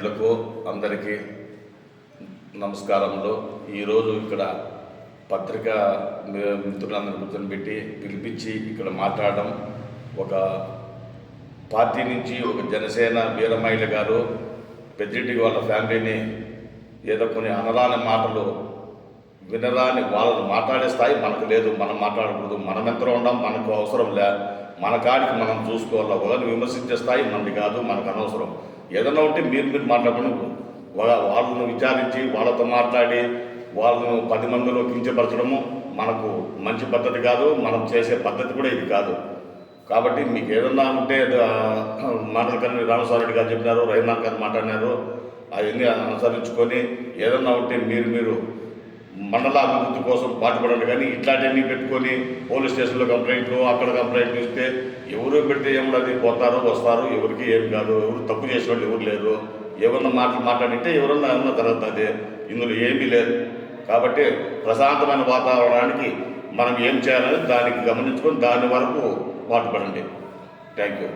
మిత్రులకు అందరికీ నమస్కారములు. ఈరోజు ఇక్కడ పత్రికా మి- మిత్రులందరినీ పెట్టి పిలిపించి ఇక్కడ మాట్లాడడం. ఒక పార్టీ నుంచి ఒక జనసేన వీరమహిళ గారు పెద్దింటికి వాళ్ళ ఫ్యామిలీని ఏదో కొన్ని అనరాని మాటలు వినరాని వాళ్ళని మాట్లాడే స్థాయి మనకు లేదు. మనం మాట్లాడకూడదు. మనం ఎంత ఉండం మనకు అవసరం లే. మన కాడికి మనం చూసుకోవాలి? ఒకరిని విమర్శించే స్థాయి మనది కాదు మనకు అనవసరం. ఏదైనా ఉంటే మీరు మీరు మాట్లాడుకుని వాళ్ళను విచారించి వాళ్ళతో మాట్లాడి వాళ్ళను పది మందిలో కించపరచడము మనకు మంచి పద్ధతి కాదు మనం చేసే పద్ధతి కూడా ఇది కాదు. కాబట్టి మీకు ఏదన్నా ఉంటే ఆ, మాటలు రామస్వామి గారు చెప్పినారు రైమాన్ గారు మాట్లాడినారు. అవన్నీ అనుసరించుకొని ఏదన్నా ఉంటే మీరు మీరు మండల అభివృద్ధి కోసం పాటుపడాలి. కానీ ఇట్లాంటివన్నీ పెట్టుకొని పోలీస్ స్టేషన్లో కంప్లైంట్లు అక్కడ కంప్లైంట్లు ఇస్తే ఎవరు పెడితే ఏముండదు పోతారు వస్తారు ఎవరికి ఏం కాదు ఎవరు తప్పు చేసేవాళ్ళు ఎవరు లేరు. ఏమన్నా మాటలు మాట్లాడితే ఎవరన్నా ఏమన్నా జరుగుతుంది ఇందులో ఏమీ లేదు. కాబట్టి ప్రశాంతమైన వాతావరణానికి మనం ఏం చేయాలని దానికి గమనించుకొని దాని వరకు పాటుపడండి. Thank you.